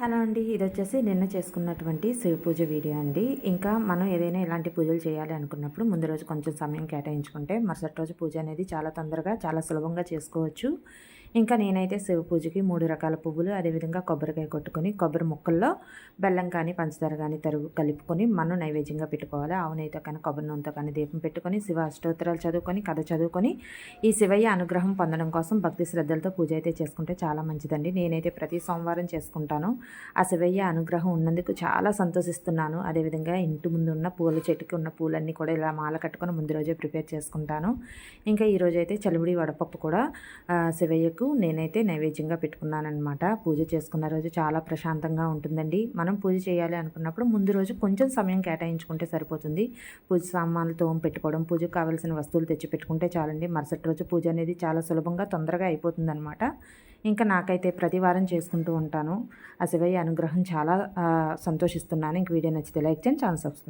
Hello అండి ఇది వచ్చేసి నిన్న చేసుకున్నటువంటి శివ పూజ వీడియో అండి. ఇంకా మనం ఏదైనా ఇలాంటి పూజలు చేయాలి అనుకున్నప్పుడు ముందు రోజు కొంచెం సమయం కేటాయించుకుంటే మరుసటి రోజు పూజ అనేది చాలా తొందరగా చాలా సులభంగా చేసుకోవచ్చు. ఇంకా నేనైతే శివ పూజకి మూడు రకాల పువ్వులు అదేవిధంగా కొబ్బరికాయ కొట్టుకొని కొబ్బరి ముక్కల్లో బెల్లం కానీ పంచదార కానీ తరుగు కలుపుకొని మనం నైవేద్యంగా పెట్టుకోవాలి. ఆవునైతే కానీ కొబ్బరి నూనెతో కానీ దీపం పెట్టుకొని శివ అష్టోత్తరాలు చదువుకొని కథ చదువుకొని ఈ శివయ్య అనుగ్రహం పొందడం కోసం భక్తి శ్రద్ధలతో పూజ అయితే చేసుకుంటే చాలా మంచిదండి. నేనైతే ప్రతి సోమవారం చేసుకుంటాను. ఆ శివయ్య అనుగ్రహం ఉన్నందుకు చాలా సంతోషిస్తున్నాను. అదేవిధంగా ఇంటి ముందు ఉన్న పూల చెట్టుకి ఉన్న పూలన్నీ కూడా ఇలా మాల కట్టుకొని ముందు రోజే ప్రిపేర్ చేసుకుంటాను. ఇంకా ఈరోజు అయితే వడపప్పు కూడా శివయ్యకు నేనైతే నైవేద్యంగా పెట్టుకున్నానమాట పూజ చేసుకున్న రోజు చాలా ప్రశాంతంగా ఉంటుందండి. మనం పూజ చేయాలి అనుకున్నప్పుడు ముందు రోజు కొంచెం సమయం కేటాయించుకుంటే సరిపోతుంది. పూజ సామాన్లతో పెట్టుకోవడం పూజకు కావాల్సిన వస్తువులు తెచ్చి పెట్టుకుంటే చాలండి. మరుసటి రోజు పూజ అనేది చాలా సులభంగా తొందరగా అయిపోతుంది అనమాట ఇంకా నాకైతే ప్రతి వారం చేసుకుంటూ ఉంటాను. ఆ శివయ్య అనుగ్రహం చాలా సంతోషిస్తున్నాను. ఇంక వీడియో నచ్చితే లైక్ చేయండి ఛానల్ సబ్స్క్రైబ్